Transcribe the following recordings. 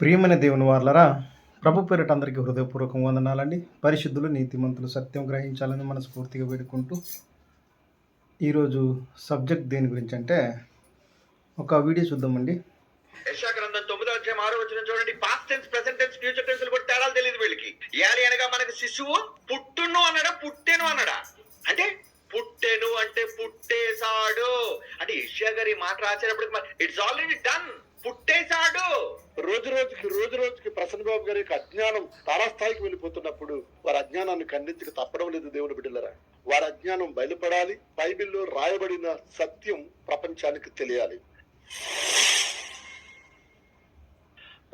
ప్రియమైన దేవుని వార్లరా ప్రభు పేరిట అందరికీ హృదయపూర్వకం వందనాలండి. పరిశుద్ధులు నీతిమంతులు సత్యం గ్రహించాలని మనస్ఫూర్తిగా వేడుకుంటూ ఈరోజు సబ్జెక్ట్ దేని గురించి అంటే ఒక వీడియో చూద్దామండి. యశా గ్రంథం తొమ్మిదో అధ్యాయం ఆరో వచ్చిన చూడండి. Past tense present tense future tense కూడా తేడాలు తెలియదు వీళ్ళకి. ఏలి అనగా మనకి శిశువు పుట్టును అన్నడా పుట్టెను అన్నడా అంటే పుట్టెను అంటే పుట్టేశాడు. అంటే యశా గారి మాట రాసేటప్పుడు ఇట్స్ ఆల్రెడీ డన్ పుట్టేశాడు. రోజు రోజుకి రోజు రోజుకి ప్రసన్న బాబు గారి యొక్క అజ్ఞానం తారాస్థాయికి వెళ్ళిపోతున్నప్పుడు వారి అజ్ఞానాన్ని ఖండించక తప్పడం లేదు దేవుని బిడ్డలరా. వారి అజ్ఞానం బయలుపడాలి బైబిల్లో రాయబడిన సత్యం ప్రపంచానికి తెలియాలి.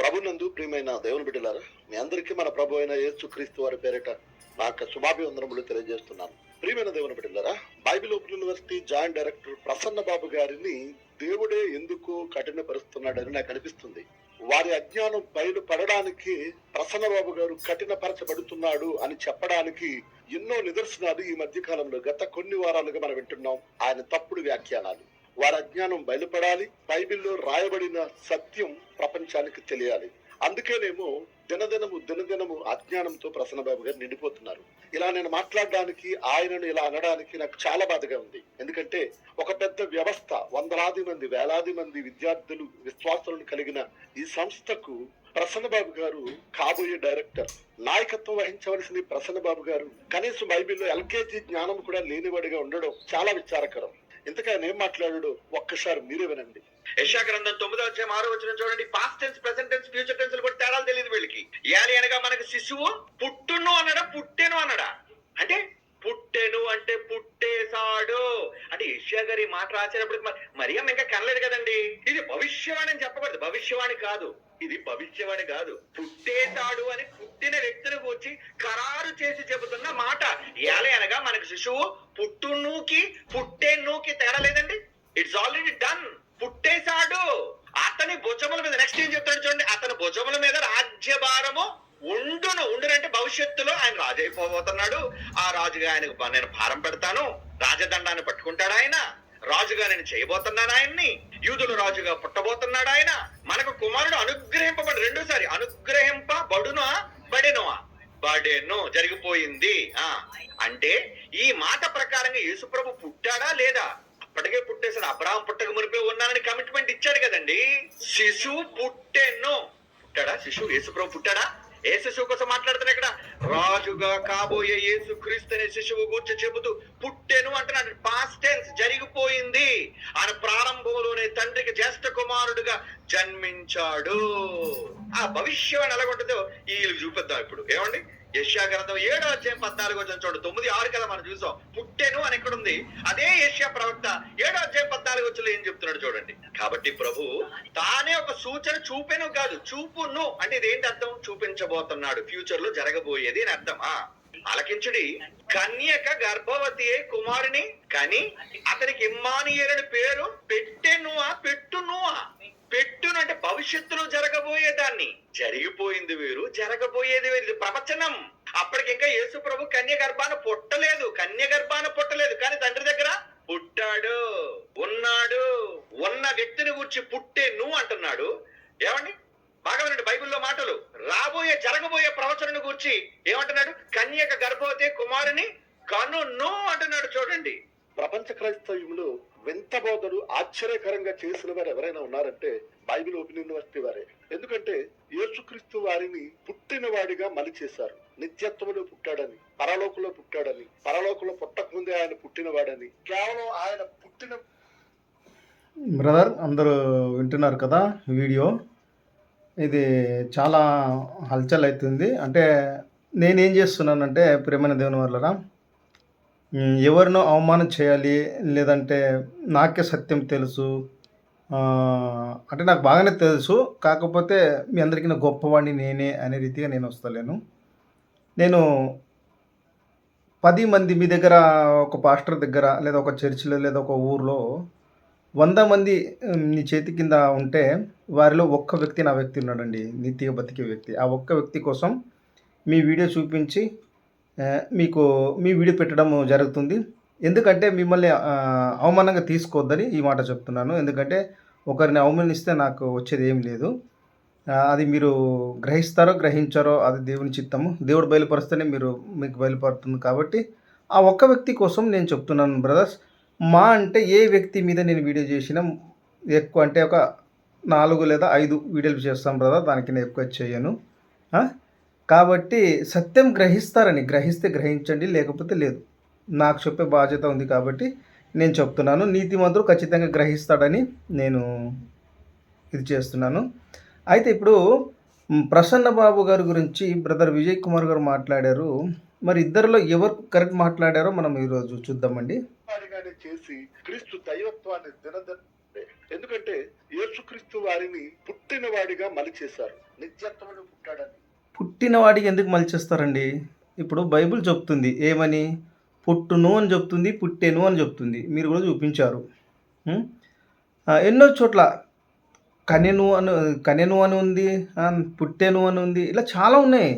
ప్రభునందు ప్రియమైన దేవుని బిడ్డలారా మీ అందరికీ మన ప్రభు అయిన యేసుక్రీస్తు వారి పేరిట నా యొక్క శుభాభివందనములు తెలియజేస్తున్నాను. ప్రియమైన దేవుని బిడ్డలారా Bible open university joint director Prasanna Babu గారిని దేవుడే ఎందుకు కఠినపరుస్తున్నాడని నాకు అనిపిస్తుంది. వారి అజ్ఞానం బయలుపడడానికి ప్రసన్న బాబు గారు కఠినపరచబడుతున్నాడు అని చెప్పడానికి ఎన్నో నిదర్శనాలు ఈ మధ్య కాలంలో గత కొన్ని వారాలుగా మనం వింటున్నాం. ఆయన తప్పుడు వ్యాఖ్యానాలు. వారి అజ్ఞానం బయలుపడాలి బైబిల్లో రాయబడిన సత్యం ప్రపంచానికి తెలియాలి. అందుకేనేమో దినదినము దినదినము అజ్ఞానంతో ప్రసన్నబాబు గారు నిండిపోతున్నారు. ఇలా నేను మాట్లాడడానికి ఆయనను ఇలా అనడానికి నాకు చాలా బాధగా ఉంది. ఎందుకంటే ఒక పెద్ద వ్యవస్థ వందలాది మంది వేలాది మంది విద్యార్థులు విశ్వాసాలను కలిగిన ఈ సంస్థకు ప్రసన్నబాబు గారు కాబోయే డైరెక్టర్. నాయకత్వం వహించవలసిన ప్రసన్నబాబు గారు. కనీసం బైబిల్లో ఎల్కేజీ జ్ఞానం కూడా లేనివాడిగా ఉండడం చాలా విచారకరం. ఇంతకీ ఏం మాట్లాడాడు ఒక్కసారి మీరే వినండి. యశా గ్రంథం తొమ్మిదో అధ్యాయం ఆరో వచ్చిన చూడండి. Past tense present tense future tense కూడా తేడాలు తెలియదు వీళ్ళకి. ఏలి అనగా మనకి శిశువు పుట్టును అన్నడా పుట్టెను అన్నడా అంటే పుట్టెను అంటే పుట్టేశాడు. అంటే యష్యా గారి మాట రాసేటప్పుడు మరి మరియం ఇంకా కనలేదు కదండి. ఇది భవిష్యవాణి అని చెప్పకూడదు. భవిష్యవాణి కాదు. ఇది భవిష్యవాణి కాదు. పుట్టేశాడు అని పుట్టిన వ్యక్తిని వచ్చి ఖరారు చేసి చెబుతున్న మాట. ఏలే అనగా మనకి శిశువు పుట్టునుకి పుట్టేనుకి తేడా లేదండి. ఇట్స్ ఆల్రెడీ డన్ పుట్టేశాడు. అతని భుజముల మీద నెక్స్ట్ ఏం చెప్తాడు చూడండి అతని భుజముల మీద రాజ్యభారము ఉండును. ఉండునంటే భవిష్యత్తులో ఆయన రాజు అయిపోబోతున్నాడు. ఆ రాజుగా ఆయనకు నేను భారం పెడతాను. రాజదండాన్ని పట్టుకుంటాడు ఆయన. రాజుగా నేను చేయబోతున్నాను ఆయన్ని. యూదుల రాజుగా పుట్టబోతున్నాడు ఆయన. మనకు కుమారుడు అనుగ్రహింపబడి రెండోసారి అనుగ్రహింపబడునా బడెనువా? బడెను. జరిగిపోయింది. ఆ అంటే ఈ మాట ప్రకారంగా యేసుప్రభు పుట్టాడా లేదా? అప్పటికే పుట్టేసాడు అబ్రాహం పుట్టక మునిపే ఉన్నానని కమిట్మెంట్ ఇచ్చాడు కదండి. శిశువు పుట్టెను పుట్టాడా? శిశువు యేసుప్రభు పుట్టాడా? ఏ శిశువు కోసం మాట్లాడుతున్నా ఇక్కడ? రాజుగా కాబోయే యేసు క్రీస్తు అనే శిశువు గురించి చెబుతూ పుట్టెను అంటున్నాడు. పాస్ట్ టెన్స్ జరిగిపోయింది. ఆయన ప్రారంభంలోనే తండ్రికి జ్యేష్ఠ కుమారుడుగా జన్మించాడు. ఆ భవిష్యం ఎలాగుంటుందో ఈ చూపిద్దాం ఇప్పుడు. ఏమండి? యష్యా గ్రంథం ఏడో అధ్యాయం పద్నాలుగు వచ్చిన చూడు తొమ్మిది ఆరు కదా మనం చూసాం. పుట్టెను అని ఎక్కడ ఉంది? అదే యష్యా ప్రవక్త ఏడో అధ్యాయం పద్నాలుగు వచ్చిన ఏం చెప్తున్నాడు చూడండి. కాబట్టి ప్రభు తానే ఒక సూచన చూపెను కాదు చూపును. అంటే ఇదేంటి అర్థం? చూపించబోతున్నాడు. ఫ్యూచర్లో జరగబోయేది అని అర్థమా? అలకించుడి కన్యక గర్భవతి అయి కుమారుని కని అతనికి ఇమ్మానియేలుని పేరు పెట్టెనువా పెట్టునువా? పెట్టును అంటే భవిష్యత్తులో జరగబోయే దాన్ని జరిగిపోయింది వేరు జరగబోయేది వేరు. ఇది ప్రవచనం. అప్పటికి ఇంకా యేసు ప్రభు కన్య గర్భాన పుట్టలేదు. కన్య గర్భాన పుట్టలేదు. కానీ తండ్రి దగ్గర పుట్టాడు ఉన్నాడు. ఉన్న వ్యక్తిని గురించి పుట్టే నువ్వు అంటున్నాడు. ఏమండి? బాగా వినండి బైబిల్లో మాటలు. రాబోయే జరగబోయే ప్రవచనను గురించి ఏమంటున్నాడు? కన్యక గర్భవతి కుమారుని కను నువ్వు అంటున్నాడు. చూడండి. ప్రపంచ క్రైస్తవ్యంలో వింత బోధలు ఆశ్చర్యకరంగా చేసిన వారు ఎవరైనా ఉన్నారంటే బైబిల్ ఓపెన్ యూనివర్సిటీ వారే. ఎందుకంటే యేసుక్రీస్తు వారిని పుట్టిన వాడిగా మలి చేశారు నిత్యత్వంలో పుట్టాడని పరలోకంలో పుట్టాడని పరలోకంలో పుట్టకముందే ఆయన పుట్టినవాడని కేవలం ఆయన పుట్టిన బ్రదర్ అందరూ వింటున్నారు కదా వీడియో. ఇది చాలా హల్చల్ అవుతుంది. అంటే నేనేం చేస్తున్నానంటే ప్రేమైన దేవుని వల్లరా ఎవరినో అవమానం చేయాలి లేదంటే నాకే సత్యం తెలుసు. అంటే నాకు బాగానే తెలుసు కాకపోతే మీ అందరికీ నా గొప్పవాడిని నేనే అనే రీతిగా నేను వస్తలేను. నేను పది మంది మీ దగ్గర ఒక పాస్టర్ దగ్గర లేదా ఒక చర్చిలో లేదా ఒక ఊర్లో వంద మంది నీ చేతి కింద ఉంటే వారిలో ఒక్క వ్యక్తి నా వ్యక్తి ఉన్నాడండి నీతిగా బతికే వ్యక్తి. ఆ ఒక్క వ్యక్తి కోసం మీ వీడియో చూపించి మీకు మీ వీడియో పెట్టడం జరుగుతుంది. ఎందుకంటే మిమ్మల్ని అవమానంగా తీసుకోవద్దని ఈ మాట చెప్తున్నాను. ఎందుకంటే ఒకరిని అవమానిస్తే నాకు వచ్చేది ఏం లేదు. అది మీరు గ్రహిస్తారో గ్రహించారో అది దేవుని చిత్తము. దేవుడు బయలుపరిస్తేనే మీరు మీకు బయలుపడుతుంది కాబట్టి ఆ ఒక్క వ్యక్తి కోసం నేను చెప్తున్నాను బ్రదర్స్. మా అంటే ఏ వ్యక్తి మీద నేను వీడియో చేసినా ఎక్కువ అంటే ఒక నాలుగు లేదా ఐదు వీడియోలు చేస్తాం బ్రదర్. దానికి నేను ఎక్కువ చేయను. కాబట్టి సత్యం గ్రహిస్తారని గ్రహిస్తే గ్రహించండి లేకపోతే లేదు. నాకు చెప్పే బాధ్యత ఉంది కాబట్టి నేను చెప్తున్నాను. నీతిమంతుడు ఖచ్చితంగా గ్రహిస్తాడని నేను ఇది చేస్తున్నాను. అయితే ఇప్పుడు ప్రసన్న బాబు గారి గురించి బ్రదర్ విజయ్ కుమార్ గారు మాట్లాడారు. మరి ఇద్దరిలో ఎవరు కరెక్ట్ మాట్లాడారో మనం ఈరోజు చూద్దామండి. చేసి క్రీస్తు దైవత్వాన్ని దినదిన ఎందుకంటే యేసుక్రీస్తు వారిని పుట్టిన వాడిగా మలిచేశారు. నిత్యత్వమును పుట్టాడని. పుట్టినవాడికి ఎందుకు మలిచేస్తారండి? ఇప్పుడు బైబిల్ చెప్తుంది ఏమని? పుట్టును అని చెప్తుంది పుట్టెను అని చెప్తుంది. మీరు కూడా చూపించారు. ఎన్నో చోట్ల కనెను అని కనెను అని ఉంది పుట్టెను అని ఉంది ఇలా చాలా ఉన్నాయి.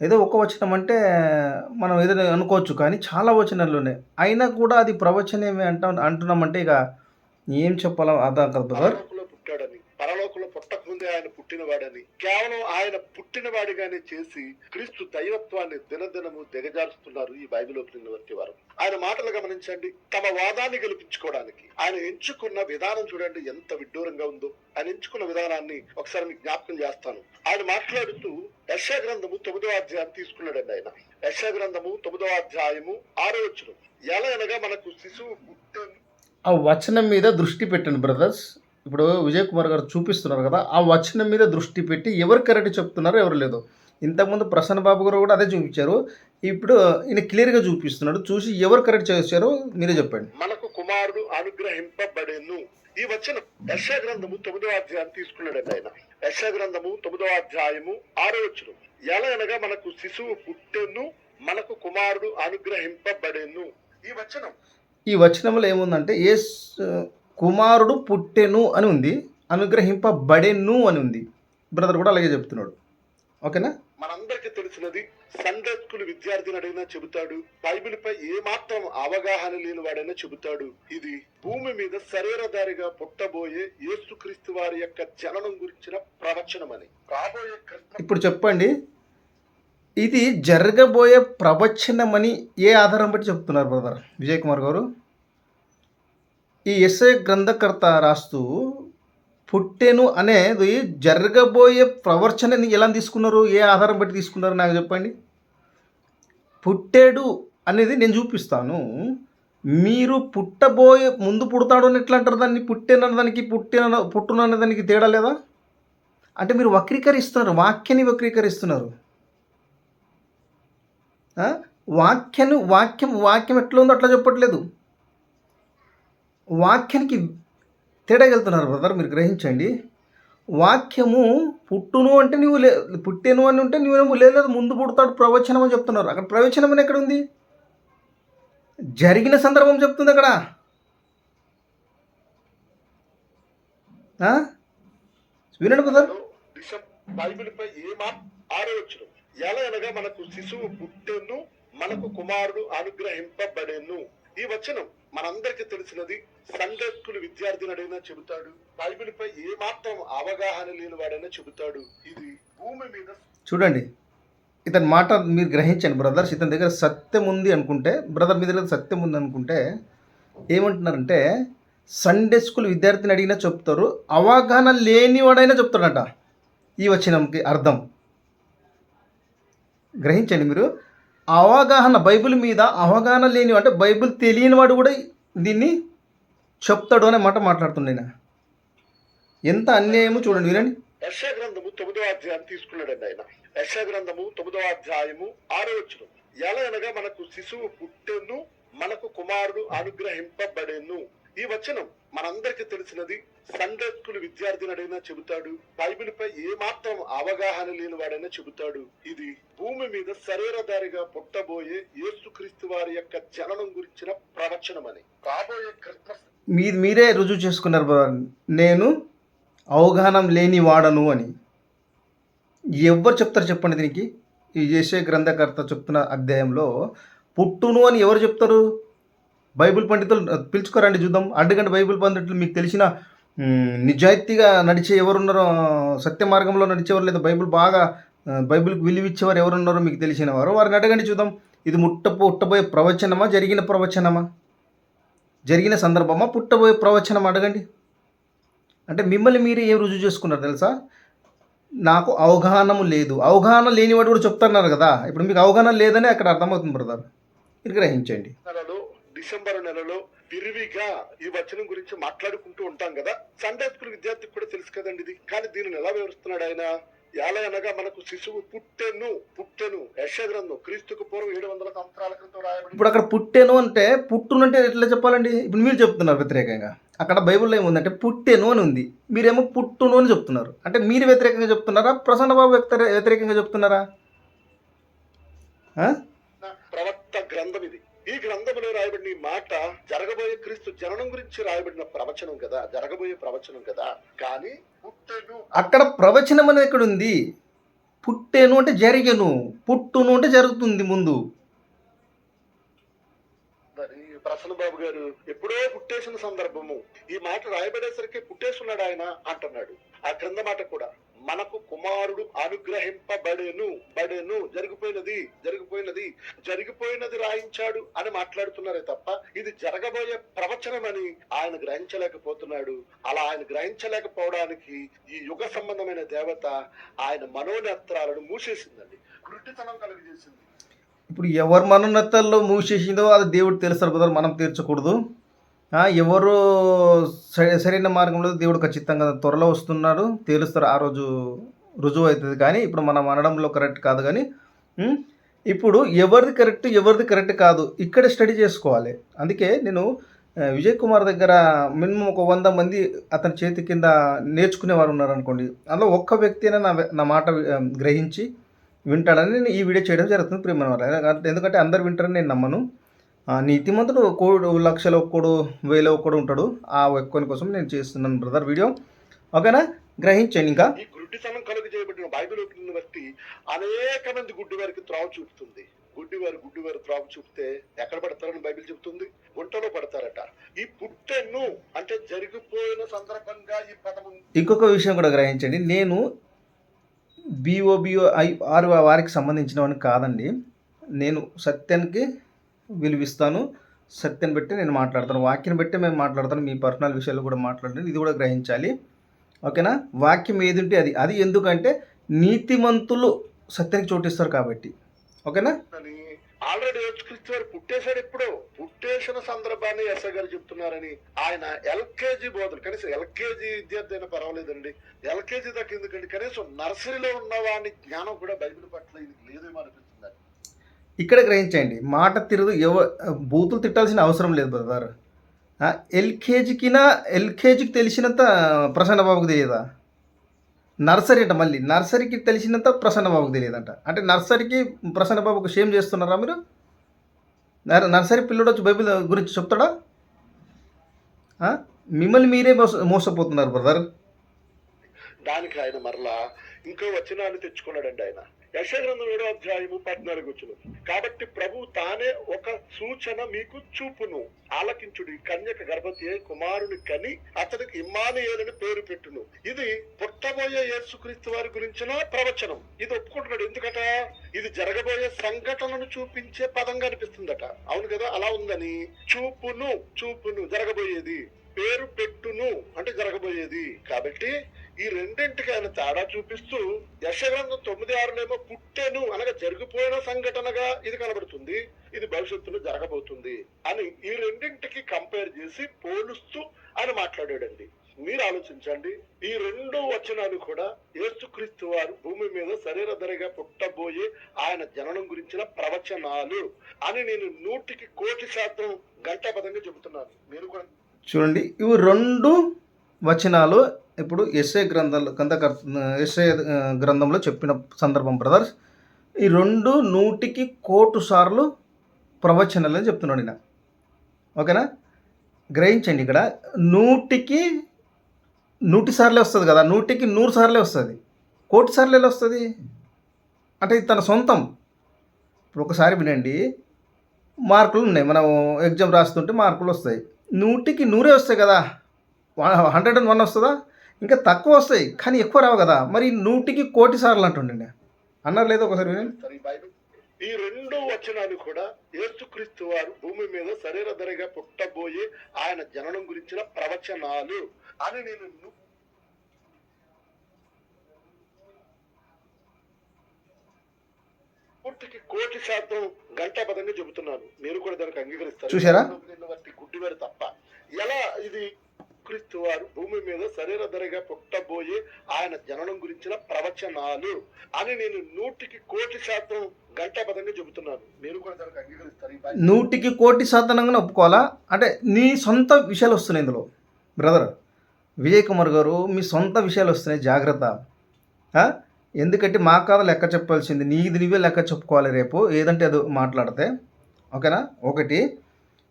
ఏదో ఒక వచనం అంటే మనం ఏదైనా అనుకోవచ్చు కానీ చాలా వచనాలు ఉన్నాయి అయినా కూడా అది ప్రవచనమే అంటా అంటున్నామంటే ఇక ఏం చెప్పాలో అర్థం కదా బ్రదర్ పుట్టకముందే ఆయన పుట్టినవాడని కేవలం ఆయన పుట్టినవాడిగానే చేసి క్రీస్తు దైవత్వాన్ని దినదినము దిగజారుస్తున్నారు ఈ బైబిల్ ఓపెనింగ్ వర్తి వారు. ఆయన మాటలు గమనించండి. తమ వాదాన్ని గెలిపించుకోవడానికి ఆయన ఎంచుకున్న విధానం చూడండి ఎంత విడ్డూరంగా ఉందో. ఆయన ఎంచుకున్న విధానాన్ని ఒకసారి మీకు జ్ఞాపకం చేస్తాను. ఆయన మాట్లాడుతూ యశా గ్రంథము తొమ్మిదవ అధ్యాయం తీసుకున్నాడండి ఆయన. యశా గ్రంథము తొమ్మిదవ అధ్యాయము ఆరో వచ్చిన ఎలా అనగా మనకు శిశువు పుట్టెను ఆ వచనం మీద దృష్టి పెట్టండి బ్రదర్స్. ఇప్పుడు విజయ్ కుమార్ గారు చూపిస్తున్నారు కదా ఆ వచనం మీద దృష్టి పెట్టి ఎవరు కరెక్ట్ చెప్తున్నారో ఎవరు లేదు. ఇంతకుముందు ప్రసన్న బాబు గారు కూడా అదే చూపించారు. ఇప్పుడు ఈయన క్లియర్గా చూపిస్తున్నాడు. చూసి ఎవరు కరెక్ట్ చేశారో మీరే చెప్పండి. మనకు కుమారుడు అనుగ్రహింపబడేను. ఈ వచనం యశా గ్రంథము తొమ్మిదవ అధ్యాయం తీసుకున్నాడండి ఆయన. యశా గ్రంథము తొమ్మిదవ అధ్యాయము ఆరో వచ్చును ఎలా అనగా మనకు శిశువు పుట్టెను మనకు కుమారుడు అనుగ్రహింపబడేను. ఈ వచనం ఈ వచనంలో ఏముందంటే ఏ కుమారుడు పుట్టెను అని ఉంది అనుగ్రహింపబడెను అని ఉంది. బ్రదర్ కూడా అలాగే చెప్తున్నాడు. ఓకేనా? మనందరికీ తెలిసినది సండే స్కూల్ విద్యార్థిని అడిగినా చెబుతాడు బైబిల్ పై ఏ మాత్రం అవగాహన లేని వాడైనా చెబుతాడు. ఇది భూమి మీద శరీరధారిగా పుట్టబోయే యేసుక్రీస్తు వారి యొక్క జననం గురించిన రాబోయే కృష్ణ ఇప్పుడు చెప్పండి. ఇది జరగబోయే ప్రవచనమని ఏ ఆధారం బట్టి చెప్తున్నారు బ్రదర్? విజయ్ కుమార్ గారు? ఈ ఎస్ఏ గ్రంథకర్త రాస్తూ పుట్టెను అనేది జరగబోయే ప్రవర్చనని ఎలా తీసుకున్నారు? ఏ ఆధారం బట్టి తీసుకున్నారు? నాకు చెప్పండి. పుట్టాడు అనేది నేను చూపిస్తాను. మీరు పుట్టబోయే ముందు పుడతాడు అని ఎట్లా అంటారు దాన్ని? పుట్టెన దానికి పుట్టిన పుట్టున దానికి తేడా లేదా? అంటే మీరు వక్రీకరిస్తున్నారు వాక్యాన్ని వక్రీకరిస్తున్నారు. వాక్యాన్ని వాక్యం వాక్యం ఎట్లా ఉందో అట్లా చెప్పట్లేదు. వాక్యానికి తేడా వెళ్తున్నారు బ్రదర్ మీరు గ్రహించండి. వాక్యము పుట్టును అంటే నువ్వు లే పుట్టెను అని ఉంటే నువ్వు లేదు ముందు పుడతాడు ప్రవచనం అని చెప్తున్నారు. అక్కడ ప్రవచనం అని ఎక్కడ ఉంది? జరిగిన సందర్భం చెప్తుంది అక్కడ. వినండి బ్రదర్ బైబిల్ పై ఎలా అనగా మనకు శిశువు పుట్టెను మనకు కుమారుడు అనుగ్రహింపబడేను. ఈ వచనం మనందరికీ తెలిసినది సండే స్కూల్ విద్యార్థిని అడిగినా చెబుతాడు బైబిల్ పై ఏ మాత్రం అవగాహన లేని వాడైనా చెబుతాడు. ఇది భూమి మీద చూడండి. ఇతని మాట మీరు గ్రహించండి బ్రదర్స్. ఇతని దగ్గర సత్యం ఉంది అనుకుంటే బ్రదర్ మీ దగ్గర సత్యం ఉంది అనుకుంటే ఏమంటున్నారంటే సండే స్కూల్ విద్యార్థిని అడిగినా చెప్తారు అవగాహన లేనివాడైనా చెప్తాడట. ఈ వచనంకి అర్థం. గ్రహించండి మీరు. అవగాహన బైబిల్ మీద అవగాహన లేని అంటే బైబిల్ తెలియని వాడు కూడా దీన్ని చెప్తాడు అనే మాట మాట్లాడుతుండే ఆయన. ఎంత అన్యాయము చూడండి వినండి. యశా గ్రంథము తొమ్మిదవ అధ్యాయం తీసుకున్నాడండి ఆయన. యశా గ్రంథము తొమ్మిదవ అధ్యాయము ఆరో వచ్చిన ఎలా అనగా మనకు శిశువు పుట్టెను మనకు కుమారుడు అనుగ్రహింపబడేను. ఈ వచనం మనందరికీ తెలిసినది సండే స్కూల్ విద్యార్థిని అడిగినా చెబుతాడు. బైబిల్ పై ఏ మాత్రం అవగాహన లేని వాడైనా చెబుతాడు. ఇది భూమి మీద శరీరధారిగా పుట్టబోయే యేసుక్రీస్తు వారి యొక్క జననం గురించిన ప్రవచనమని. రాబోయే క్రిస్మస్ మీ మీరే రుజువు చేసుకున్నారు బ్రదర్. నేను అవగాహన లేని వాడను అని. ఎవరు చెప్తారు చెప్పండి దీనికి? ఈ చేసే గ్రంథకర్త చెప్తున్న అధ్యాయంలో పుట్టును అని ఎవరు చెప్తారు? బైబిల్ పండితులు పిలుచుకోరండి చూద్దాం. అడ్డుగంట బైబిల్ పండితులు మీకు తెలిసిన నిజాయితీగా నడిచే ఎవరున్నారో సత్య మార్గంలో నడిచేవారు లేదా బైబిల్ బాగా బైబిల్కి విలువిచ్చేవారు ఎవరున్నారో మీకు తెలిసిన వారు వారిని అడగండి చూద్దాం. ఇది ముట్ట పుట్టబోయే ప్రవచనమా జరిగిన ప్రవచనమా? జరిగిన సందర్భమా పుట్టబోయే ప్రవచనం అడగండి. అంటే మిమ్మల్ని మీరు ఏం రుజువు చేసుకున్నారు తెలుసా? నాకు అవగాహన లేదు. అవగాహన లేనివాడు కూడా చెప్తున్నారు కదా. ఇప్పుడు మీకు అవగాహన లేదని అక్కడ అర్థమవుతుంది బ్రదర్. ఇది గ్రహించండి. డిసెంబర్ నెలలో విరివిగా ఈ వచనం గురించి మాట్లాడుకుంటూ ఉంటాం కదా. సండే స్కూల్ విద్యార్థికి కూడా తెలుసు కదండి ఇది. కానీ దీనిని ఎలా వివరిస్తున్నాడు ఆయన? ఎలా అనగా మనకు శిశువు పుట్టెను పుట్టెను యశ గ్రంథం క్రీస్తుకు పూర్వం ఏడు వందల సంవత్సరాల క్రితం రాయబడి ఇప్పుడు అక్కడ పుట్టెను అంటే పుట్టును అంటే ఎట్లా చెప్పాలండి? ఇప్పుడు మీరు చెప్తున్నారు వ్యతిరేకంగా. అక్కడ బైబిల్లో ఏముందంటే పుట్టెను అని ఉంది. మీరేమో పుట్టును అని చెప్తున్నారు. అంటే మీరు వ్యతిరేకంగా చెప్తున్నారా? ప్రసన్న బాబు వ్యతిరేకంగా చెప్తున్నారా? ప్రవక్త గ్రంథం ఇది. ఈ గ్రంథంలో రాయబడిన ఈ మాట జరగబోయే క్రీస్తు జననం గురించి రాయబడిన ప్రవచనం కదా జరగబోయే ప్రవచనం కదా. కానీ పుట్టెను. అక్కడ ప్రవచనం అనేది ఎక్కడ ఉంది పుట్టెను అంటే జరిగెను పుట్టును అంటే జరుగుతుంది ముందు. మరి ప్రసన్న బాబు గారు ఎప్పుడో పుట్టేసిన సందర్భము ఈ మాట రాయబడేసరికి పుట్టేస్తున్నాడు ఆయన అంటున్నాడు ఆ క్రింద మాట కూడా. మనకు కుమారుడు అనుగ్రహింపబడెను బడెను. జరిగిపోయినది జరిగిపోయినది జరిగిపోయినది రాయించాడు అని మాట్లాడుతున్నారే తప్ప ఇది జరగబోయే ప్రవచనమని ఆయన గ్రహించలేకపోతున్నాడు. అలా ఆయన గ్రహించలేకపోవడానికి ఈ యుగ సంబంధమైన దేవత ఆయన మనోనేత్రాలను మూసేసిందండి. గుడ్డితనం కలిగజేసింది. ఇప్పుడు ఎవరు మనోన్నతల్లో మూసేసిందో అది దేవుడు తెలుస్తారు బ్రదర్ మనం తీర్చకూడదు. ఎవరు సరి- సరైన మార్గంలో దేవుడు ఖచ్చితంగా త్వరలో వస్తున్నాడు తేలుస్తారు. ఆ రోజు రుజువు అవుతుంది కానీ ఇప్పుడు మనం అనడంలో కరెక్ట్ కాదు కానీ ఇప్పుడు ఎవరిది కరెక్ట్ ఎవరిది కరెక్ట్ కాదు ఇక్కడ స్టడీ చేసుకోవాలి. అందుకే నేను విజయ్ కుమార్ దగ్గర మినిమం ఒక వంద మంది అతని చేతి కింద నేర్చుకునేవారు ఉన్నారు అనుకోండి అందులో ఒక్క వ్యక్తి అయినా నా నా మాట గ్రహించి వింటాడని నేను ఈ వీడియో చేయడం జరుగుతుంది ప్రియమైన ఎందుకంటే అందరు వింటారని నేను నమ్మను. నీతిమంతుడు కోడు లక్షలో ఒక్కడు వేల ఒక్కడు ఉంటాడు. ఆ ఒక్కని కోసం నేను చేస్తున్నాను బ్రదర్ వీడియో ఓకేనా గ్రహించండి ఇంకా. ఈ గుడ్డితనం కలుగు చేయబడిన బైబిల్ బట్టి అనేక మంది గుడ్డివారికి త్రావు చూపుతుంది. గుడ్డివారు గుడ్డివారు త్రావు చూపితే ఎక్కడ పడతారని బైబిల్ చెప్తుంది గుంటలో పడతారట. ఈ పుట్టెను అంటే జరిగిపోయిన సందర్భంగా ఈ పదము ఇంకొక విషయం కూడా గ్రహించండి. నేను బీఓబిఓ ఐ ఆర్ వారికి సంబంధించిన వాడిని కాదండి. నేను సత్యానికి విలువిస్తాను. సత్యని బట్టి నేను మాట్లాడతాను. వాక్యం బట్టి మేము మాట్లాడతాను. మీ పర్సనల్ విషయాలు కూడా మాట్లాడండి. ఇది కూడా గ్రహించాలి. ఓకేనా? వాక్యం ఏది ఉంటే అది. అది ఎందుకంటే నీతిమంతులు సత్యానికి చోటిస్తారు కాబట్టి. ఓకేనా? అని ఆల్రెడీ యేసుక్రీస్తు వారు పుట్టేశాడు ఎప్పుడో? పుట్టేసిన సందర్భాన్ని ఎస్ఐ గారు చెప్తున్నారని ఆయన ఎల్కేజీ బోధలు. కనీసం ఎల్కేజీ విద్యార్థి అయినా పర్వాలేదండి. ఎల్కేజీ దాకా ఎందుకండి? కనీసం నర్సరీలో ఉన్న జ్ఞానం కూడా బైబిల్ పట్ల ఇది లేదేమో అనిపిస్తుంది. ఇక్కడ గ్రహించండి మాట తిరదు ఎవ బూతులు తిట్టాల్సిన అవసరం లేదు బ్రదర్. ఎల్కేజీకినా ఎల్కేజీకి తెలిసినంత ప్రసన్న బాబుకి తెలియదా? నర్సరీ అంట మళ్ళీ. నర్సరీకి తెలిసినంత ప్రసన్న బాబుకి తెలియదంట. అంటే నర్సరీకి ప్రసన్న బాబుకు షేమ్ చేస్తున్నారా మీరు? నర్సరీ పిల్లడు వచ్చి బైబిల్ గురించి చెప్తాడా? మిమ్మల్ని మీరే మోస మోసపోతున్నారు బ్రదర్. దానికి ఆయన మరలా ఇంకో వచనాన్ని తెచ్చుకున్నాడండి ఆయన. యశగ్రంథం ఏడో అధ్యాయము పద్నాలుగు వచ్చును కాబట్టి ప్రభు తానే ఒక సూచన మీకు చూపును. ఆలకించుడి కన్యక గర్భవతి కుమారుని కని అతనికి ఇమ్మానుయేలని పేరు పెట్టును. ఇది పుట్టబోయే యేసుక్రీస్తు వారి గురించిన ప్రవచనం. ఇది ఒప్పుకుంటున్నాడు. ఎందుకట? ఇది జరగబోయే సంఘటనను చూపించే పదంగా అనిపిస్తుందట. అవును కదా? అలా ఉందని. చూపును చూపును జరగబోయేది. పేరు పెట్టును అంటే జరగబోయేది. కాబట్టి ఈ రెండింటికి ఆయన తేడా చూపిస్తూ యశగ్రంథం తొమ్మిది ఆరునేమో పుట్టెను అనగా జరిగిపోయిన సంఘటనగా ఇది కనబడుతుంది. ఇది భవిష్యత్తులో జరగబోతుంది అని ఈ రెండింటికి కంపేర్ చేసి పోలుస్తూ ఆయన మాట్లాడాడండి. మీరు ఆలోచించండి. ఈ రెండు వచనాలు కూడా యేసుక్రీస్తు వారు భూమి మీద శరీరధరిగా పుట్టబోయే ఆయన జననం గురించిన ప్రవచనాలు అని నేను నూటికి కోటి శాతం గంటాపదంగా చెబుతున్నాను. మీరు కూడా చూడండి. ఇవి రెండు వచనాలు ఇప్పుడు ఎస్ఏ గ్రంథాలు కంద ఎస్ఏ గ్రంథంలో చెప్పిన సందర్భం బ్రదర్స్. ఈ రెండు నూటికి కోటు సార్లు ప్రవచనాలు అని చెప్తున్నాడు ఈయన. ఓకేనా? గ్రహించండి ఇక్కడ. నూటికి నూటి సార్లే వస్తుంది కదా? నూటికి నూరు సార్లే వస్తుంది. కోటి సార్లు ఎలా వస్తుంది? అంటే ఇది తన సొంతం. ఇప్పుడు ఒకసారి వినండి. మార్కులు ఉన్నాయి. మనం ఎగ్జామ్ రాస్తుంటే మార్కులు వస్తాయి. నూటికి నూరే వస్తాయి కదా. హండ్రెడ్ అండ్ వన్ వస్తుందా? ఇంకా తక్కువ వస్తాయి కానీ ఎక్కువ రావు కదా. మరి నూటికి కోటి సార్లు అంటుండండి. అన్నారు లేదా ఒకసారి ఈ రెండు వచనాలు కూడా యేసుక్రీస్తు వారు భూమి మీద శరీర ధరగా పుట్టబోయే ఆయన జననం గురించిన ప్రవచనాలు. అని నేను పూర్తికి కోటి శాతం గంటాపదంగా చెబుతున్నాను. మీరు కూడా దానికి అంగీకరిస్తారు? బట్టి గుడ్డివారు తప్ప ఎలా ఇది? క్రీస్తు వారు భూమి మీద శరీర ధరగా పుట్టబోయే ఆయన జననం గురించిన ప్రవచనాలు అని నేను నూటికి కోటి శాతం గంటాపదంగా చెబుతున్నాను. మీరు కూడా దానికి అంగీకరిస్తారు నూటికి కోటి శాతంగా ఒప్పుకోవాలా? అంటే నీ సొంత విషయాలు వస్తున్నాయి ఇందులో. బ్రదర్ విజయ్ కుమార్ గారు మీ సొంత విషయాలు వస్తున్నాయి. జాగ్రత్త. ఎందుకంటే మా కాదు లెక్క చెప్పాల్సింది నీది నువ్వే లెక్క చెప్పుకోవాలి రేపు. ఏదంటే అది మాట్లాడితే. ఓకేనా? ఒకటి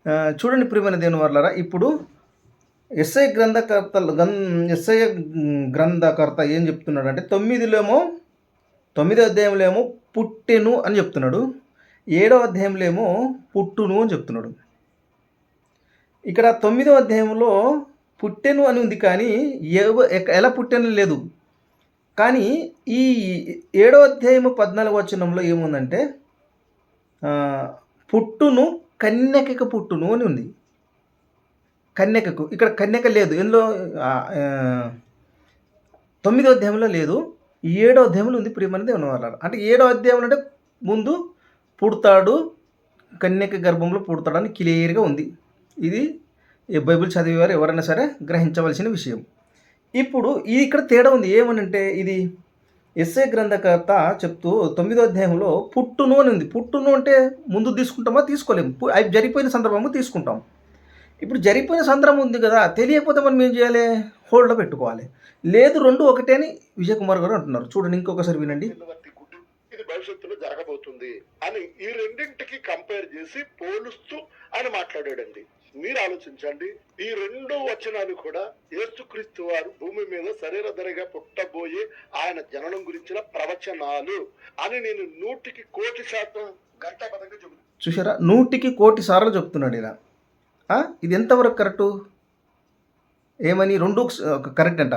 చూడండి ప్రియమైన దేవుని వర్లరా ఇప్పుడు ఎస్ఐ గ్రంథకర్త ఎస్ఐ గ్రంథకర్త ఏం చెప్తున్నాడు అంటే తొమ్మిదిలోమో తొమ్మిదో అధ్యాయంలో ఏమో పుట్టెను అని చెప్తున్నాడు. ఏడో అధ్యాయంలో ఏమో పుట్టును అని చెప్తున్నాడు. ఇక్కడ తొమ్మిదో అధ్యాయంలో పుట్టెను అని ఉంది కానీ ఎవ- ఎలా పుట్టెను లేదు. కానీ ఈ ఏడో అధ్యాయము పద్నాలుగు వచనంలో ఏముందంటే పుట్టును కన్యకకు పుట్టును అని ఉంది. కన్యకకు ఇక్కడ కన్యక లేదు. ఎందులో తొమ్మిదో అధ్యాయంలో లేదు. ఏడో అధ్యాయంలో ఉంది ప్రియమని దేవుని అంటే ఏడో అధ్యాయం అంటే ముందు పుడతాడు కన్యక గర్భంలో పుడతాడని క్లియర్గా ఉంది. ఇది ఈ బైబిల్ చదివేవారు ఎవరైనా సరే గ్రహించవలసిన విషయం. ఇప్పుడు ఇది ఇక్కడ తేడా ఉంది. ఏమనంటే ఇది ఎస్ఏ గ్రంథకర్త చెప్తూ తొమ్మిదో అధ్యాయంలో పుట్టును అని ఉంది పుట్టును అంటే ముందు తీసుకుంటామా తీసుకోలేము. అవి జరిగిపోయిన సందర్భము తీసుకుంటాం. ఇప్పుడు జరిగిపోయిన సందర్భం ఉంది కదా తెలియకపోతే మనం ఏం చేయాలి? హోల్డ్లో పెట్టుకోవాలి. లేదు రెండు ఒకటే అని విజయ్ కుమార్ గారు అంటున్నారు. చూడండి ఇంకొకసారి వినండి. ఇది భవిష్యత్తులో జరగబోతుంది అని ఈ రెండింటికి కంపేర్ చేసి పోలుస్తూ అని మాట్లాడాడండి. మీరు ఆలోచించండి. ఈ రెండు వచనాలు కూడా యేసుక్రీస్తు వారు భూమి మీద శరీర ధరగా పుట్టబోయే ఆయన జననం గురించిన ప్రవచనాలు. అని నేను నూటికి కోటి శాతం గంటాపదంగా చెబుతాను చూసారా నూటికి కోటి సార్లు చెప్తున్నాడు ఇలా. ఇది ఎంతవరకు కరెక్టు? ఏమని? రెండు కరెక్ట్ అంట.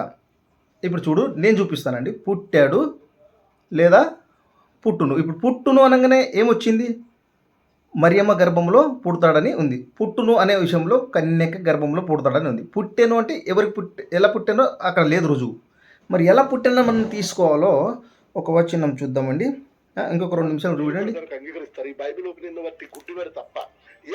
ఇప్పుడు చూడు నేను చూపిస్తానండి. పుట్టాడు లేదా పుట్టును. ఇప్పుడు పుట్టును అనగానే ఏమొచ్చింది? మరియమ్మ గర్భంలో పుడతాడని ఉంది. పుట్టును అనే విషయంలో కన్యక గర్భంలో పుడతాడని ఉంది. పుట్టెను అంటే ఎవరికి పుట్టే ఎలా పుట్టానో అక్కడ లేదు రుజువు. మరి ఎలా పుట్టానో మనం తీసుకోవాలో ఒక వచనం చూద్దామండి. ఇంకొక రెండు నిమిషాలు చూడండి దానికి అంగీకరిస్తారు. ఈ బైబిల్ ఓపెనింగ్ బట్టి గుడ్డివారు తప్ప.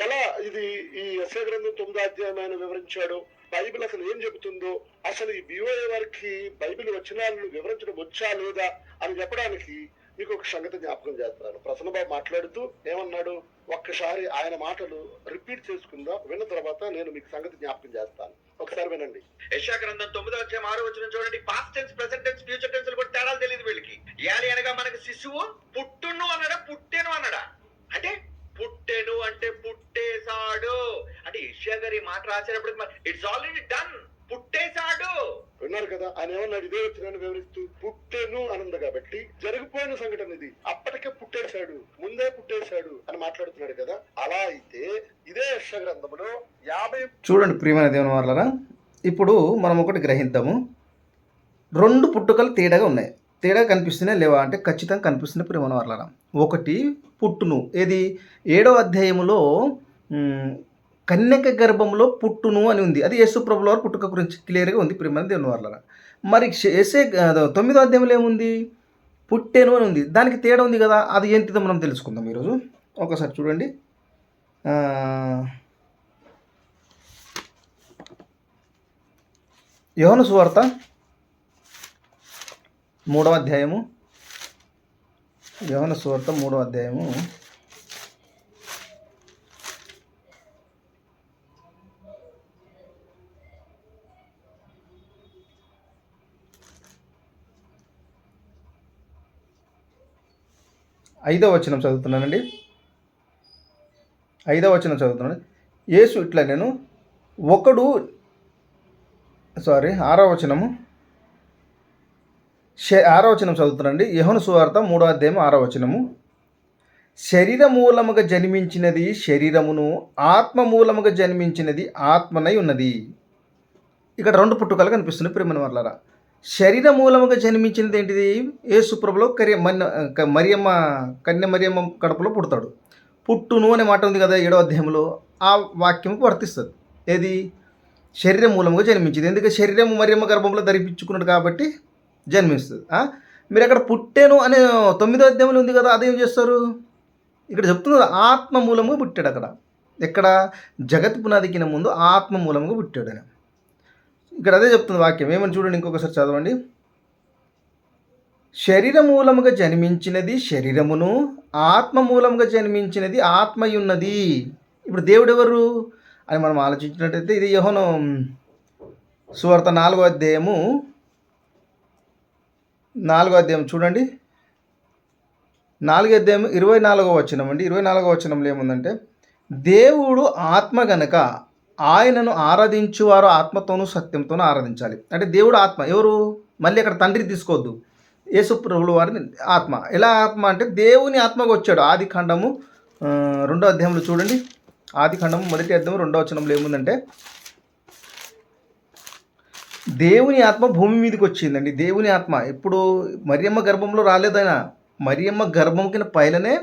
ఎలా ఇది ఈ ఎస్ఐ గ్రంథం తొమ్మిదో అధ్యాయం ఆయన వివరించాడు. బైబిల్ అసలు ఏం చెబుతుందో అసలు ఈ బిఓఏ వారికి బైబిల్ వచనాలను వివరించడం వచ్చా లేదా అని చెప్పడానికి మీకు ఒక సంగతి జ్ఞాపకం చేస్తున్నాను. ప్రసన్నబాబు మాట్లాడుతూ ఏమన్నాడు? ఒక్కసారి ఆయన మాటలు రిపీట్ చేసుకుందాం. విన్న తర్వాత నేను మీకు సంగతి జ్ఞాపకం చేస్తాను. ఒకసారి వినండి. యశా గ్రంథం తొమ్మిదో అధ్యాయం ఆరో వచ్చిన చూడండి. Past tense present tense future tense కూడా తేడాలు తెలియదు వీళ్ళకి. ఏలి అనగా మనకి శిశువు పుట్టును అన్నడా పుట్టేను అన్నడా అంటే పుట్టెను అంటే పుట్టేశాడు. అంటే యశా గారి మాట రాసేటప్పుడు ఇట్స్ ఆల్రెడీ డన్ కదా ఆయన ఏమన్నాడు ఇదే వచ్చినాన్ని వివరిస్తూ పుట్టెను అనంది కాబట్టి జరిగిపోయిన సంఘటన ఇది. అప్పటికే పుట్టేశాడు ముందే పుట్టేశాడు అని మాట్లాడుతున్నాడు కదా. అలా అయితే ఇదే యక్ష గ్రంథంలో యాభై చూడండి ప్రియమైన దేవుని వాళ్ళరా ఇప్పుడు మనం ఒకటి గ్రహిద్దాము. రెండు పుట్టుకలు తేడాగా ఉన్నాయి. తేడా కనిపిస్తున్నాయి లేవా అంటే ఖచ్చితంగా కనిపిస్తున్నాయి ప్రియమైన వాళ్ళరా ఒకటి పుట్టును. ఏది? ఏడో అధ్యాయంలో కన్యక గర్భంలో పుట్టును అని ఉంది. అది యేసుప్రభుల వారు పుట్టుక గురించి క్లియర్గా ఉంది. ప్రియమైన దేవుని వాళ్ళరా మరి ఎస్ఏ తొమ్మిదో అధ్యాయంలో ఏముంది? పుట్టెను అని ఉంది. దానికి తేడా ఉంది కదా అది ఏంటిదో మనం తెలుసుకుందాం ఈరోజు. ఒకసారి చూడండి. ఆ, సువార్త మూడవ అధ్యాయము. యోహను సువార్త మూడవ అధ్యాయము. ఐదో వచనం చదువుతున్నానండి. ఐదో వచనం చదువుతున్నాను యేసు ఇట్లా నేను ఒకడు సారీ ఆరో వచనము. శ- ఆరో వచనం చదువుతున్నానండి. యహోను సువార్త మూడో అధ్యాయం ఆరో వచనము. శరీర మూలముగా జన్మించినది శరీరమును ఆత్మ మూలముగా జన్మించినది ఆత్మనై ఉన్నది. ఇక్కడ రెండు పుట్టుకలు కనిపిస్తున్నాయి ప్రేమని వర్లరా. శరీర మూలముగా జన్మించినది ఏంటిది యేసుప్రభులో కర్య మన్న క- మరియమ్మ కన్య మరియమ్మ కడుపులో పుడతాడు. పుట్టును అనే మాట ఉంది కదా ఏడో అధ్యాయంలో ఆ వాక్యం వర్తిస్తుంది. ఏది? శరీర మూలముగా జన్మించింది. ఎందుకంటే శరీరం మరియమ్మ గర్భంలో ధరిపించుకున్నాడు కాబట్టి జన్మిస్తుంది. మీరు అక్కడ పుట్టాను అనే తొమ్మిదో అధ్యాయంలో ఉంది కదా అదేం చేస్తారు? ఇక్కడ చెప్తున్నారు ఆత్మ మూలముగా పుట్టాడు అక్కడ ఎక్కడ? జగత్ పునాదికిన ముందు ఆత్మ మూలముగా పుట్టాడు అని ఇక్కడ అదే చెప్తుంది వాక్యం. ఏమని చూడండి ఇంకొకసారి చదవండి. శరీర మూలముగా జన్మించినది శరీరమును ఆత్మ మూలముగా జన్మించినది ఆత్మయున్నది. ఇప్పుడు దేవుడు ఎవరు అని మనం ఆలోచించినట్టయితే ఇది యహోను సువార్త నాలుగో అధ్యాయము నాలుగో అధ్యాయం చూడండి. నాలుగో అధ్యాయం ఇరవై నాలుగో వచనం అండి ఇరవై నాలుగో వచనంలో ఏముందంటే దేవుడు ఆత్మ గనక ఆయనను ఆరాధించువారు ఆత్మతోనూ సత్యంతోనూ ఆరాధించాలి. అంటే దేవుడు ఆత్మ. ఎవరు? మళ్ళీ అక్కడ తండ్రి తీసుకోవద్దు. యేసు ప్రభువుల వారిని ఆత్మ. ఎలా ఆత్మ అంటే దేవుని ఆత్మగా వచ్చాడు. ఆది ఖండము రెండో అధ్యాయంలో చూడండి. ఆది ఖండము మొదటి అధ్యాయం రెండో వచనంలో ఏముందంటే దేవుని ఆత్మ భూమి మీదకి వచ్చిందండి. దేవుని ఆత్మ. ఇప్పుడు మరియమ్మ గర్భంలో రాలేదైనా. మరియమ్మ గర్భం కింద పైలనే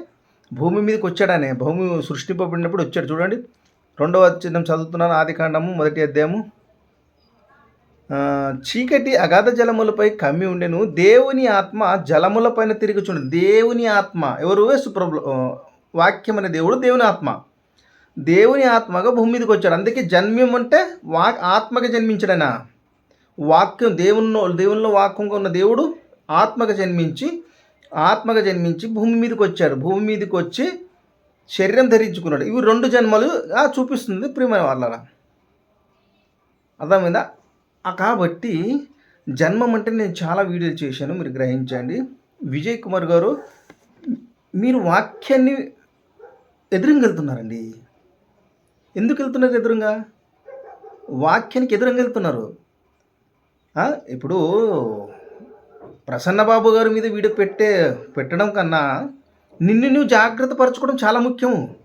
భూమి మీదకి వచ్చాడనే. భూమి సృష్టింపబడినప్పుడు వచ్చాడు. చూడండి. రెండవ చిన్నం చదువుతున్నాను. ఆది కాండము మొదటి అధ్యాయము. చీకటి అగాధ జలములపై కమ్మి ఉండెను. దేవుని ఆత్మ జలములపైన తిరుగుచుండు దేవుని ఆత్మ. ఎవరు? సుప్రభు వాక్యం అనే దేవుడు దేవుని ఆత్మ. దేవుని ఆత్మగా భూమి మీదకి వచ్చాడు. అందుకే జన్మం అంటే వా ఆత్మగా జన్మించడనా? వాక్యం దేవునిలో దేవునిలో వాక్యంగా ఉన్న దేవుడు ఆత్మగా జన్మించి ఆత్మగా జన్మించి భూమి మీదకి వచ్చాడు. భూమి మీదకి వచ్చి శరీరం ధరించుకున్నాడు. ఇవి రెండు జన్మలు చూపిస్తుంది ప్రియమైన వాళ్ళరా అర్థమైందా? కాబట్టి జన్మం అంటే నేను చాలా వీడియోలు చేశాను మీరు గ్రహించండి. విజయ్ కుమార్ గారు మీరు వాక్యాన్ని ఎదురుగా వెళ్తున్నారండి ఎందుకు వెళ్తున్నారు ఎదురుగా? వాక్యానికి ఎదురుగా వెళ్తున్నారు ఇప్పుడు ప్రసన్నబాబు గారి మీద వీడియో పెట్టే పెట్టడం కన్నా నిన్ను నువ్వు జాగ్రత్త పరచుకోవడం చాలా ముఖ్యం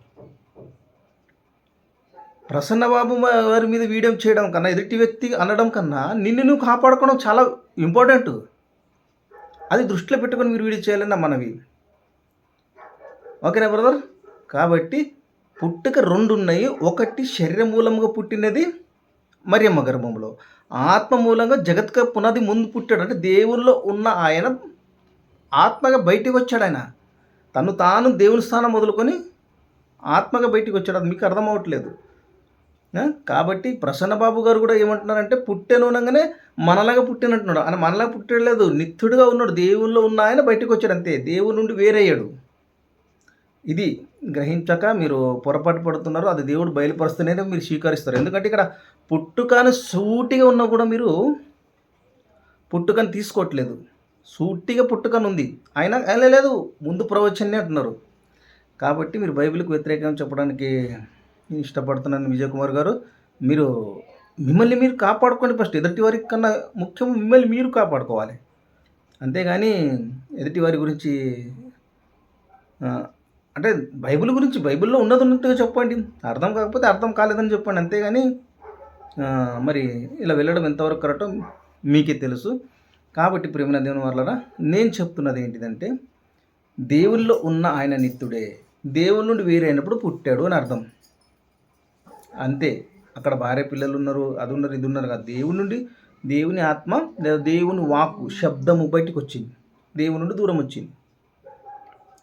ప్రసన్నబాబు వారి మీద వీడియో చేయడం కన్నా ఎదుటి వ్యక్తి అనడం కన్నా నిన్ను నువ్వు కాపాడుకోవడం చాలా ఇంపార్టెంట్. అది దృష్టిలో పెట్టుకొని మీరు వీడియో చేయాలన్నా మనవి. ఓకేనా బ్రదర్? కాబట్టి పుట్టుక రెండు ఉన్నాయి ఒకటి శరీర మూలంగా పుట్టినది మరియమ్మ గర్భంలో. ఆత్మ మూలంగా జగత్క పునాది ముందు పుట్టాడు. అంటే దేవుల్లో ఉన్న ఆయన ఆత్మగా బయటికి వచ్చాడు ఆయన. తను తాను దేవుని స్థానం మొదలుకొని ఆత్మగా బయటికి వచ్చాడు. అది మీకు అర్థం అవ్వట్లేదు. ఆ? కాబట్టి ప్రసన్నబాబు గారు కూడా ఏమంటున్నారంటే పుట్టెనునగానే మనలాగా పుట్టినట్టున్నాడు అని మనలాగా పుట్టలేదు నిత్యుడుగా ఉన్నాడు. దేవుల్లో ఉన్న ఆయన బయటకు వచ్చాడు అంతే. దేవుని నుండి వేరయ్యాడు. ఇది గ్రహించక మీరు పొరపాటు పడుతున్నారు. అది దేవుడు బయలుపరుస్తూనే మీరు స్వీకరిస్తారు. ఎందుకంటే ఇక్కడ పుట్టుకను సూటిగా ఉన్నా కూడా మీరు పుట్టుకను తీసుకోవట్లేదు. సూటిగా పుట్టుకనుంది. అయినా "ఏ, లేదు ముందు ప్రవచనే అంటున్నారు. కాబట్టి మీరు బైబిల్కి వ్యతిరేకంగా చెప్పడానికి నేను ఇష్టపడుతున్నాను విజయ్ కుమార్ గారు. మీరు మిమ్మల్ని మీరు కాపాడుకోండి ఫస్ట్. ఎదుటి వారి కన్నా ముఖ్యం మిమ్మల్ని మీరు కాపాడుకోవాలి. అంతేగాని ఎదుటి వారి గురించి అంటే బైబిల్ గురించి బైబిల్లో ఉన్నది ఉన్నట్టుగా చెప్పండి. అర్థం కాకపోతే అర్థం కాలేదని చెప్పండి. అంతేగాని మరి ఇలా వెళ్ళడం ఎంతవరకు కరెక్టో మీకే తెలుసు. కాబట్టి ప్రేమ దేవుని వల్ల నేను చెప్తున్నది ఏంటిదంటే దేవుల్లో ఉన్న ఆయన నిత్యుడే దేవుని నుండి వేరైనప్పుడు పుట్టాడు అని అర్థం. అంతే అక్కడ భార్య పిల్లలు ఉన్నారు అది ఉన్నారు ఇది ఉన్నారు కదా. దేవుని నుండి దేవుని ఆత్మ లేదా దేవుని వాక్కు శబ్దము బయటికి వచ్చింది. దేవుని నుండి దూరం వచ్చింది.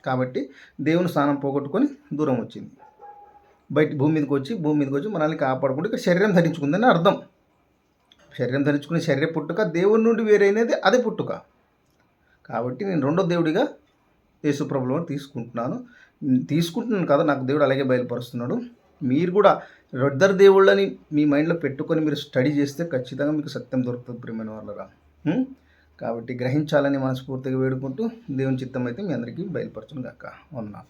కాబట్టి దేవుని స్థానం పోగొట్టుకొని దూరం వచ్చింది. బయట భూమి మీదకి వచ్చి భూమి మీదకి వచ్చి మనల్ని కాపాడుకుంటే ఇక్కడ శరీరం ధరించుకుందని అర్థం. శరీరం ధరించుకునే శరీర పుట్టుక దేవుని నుండి వేరైనది అదే పుట్టుక. కాబట్టి నేను రెండో దేవుడిగా యేసుప్రభులను తీసుకుంటున్నాను. తీసుకుంటున్నాను కదా నాకు దేవుడు అలాగే బయలుపరుస్తున్నాడు. మీరు కూడా ఇద్దరు దేవుళ్ళని మీ మైండ్లో పెట్టుకొని మీరు స్టడీ చేస్తే ఖచ్చితంగా మీకు సత్యం దొరుకుతుంది ప్రియమైన వాళ్ళరా కాబట్టి గ్రహించాలని మనస్ఫూర్తిగా వేడుకుంటూ దేవుని చిత్తం అయితే మీ అందరికీ బయలుపరచును కాక ఉన్నాను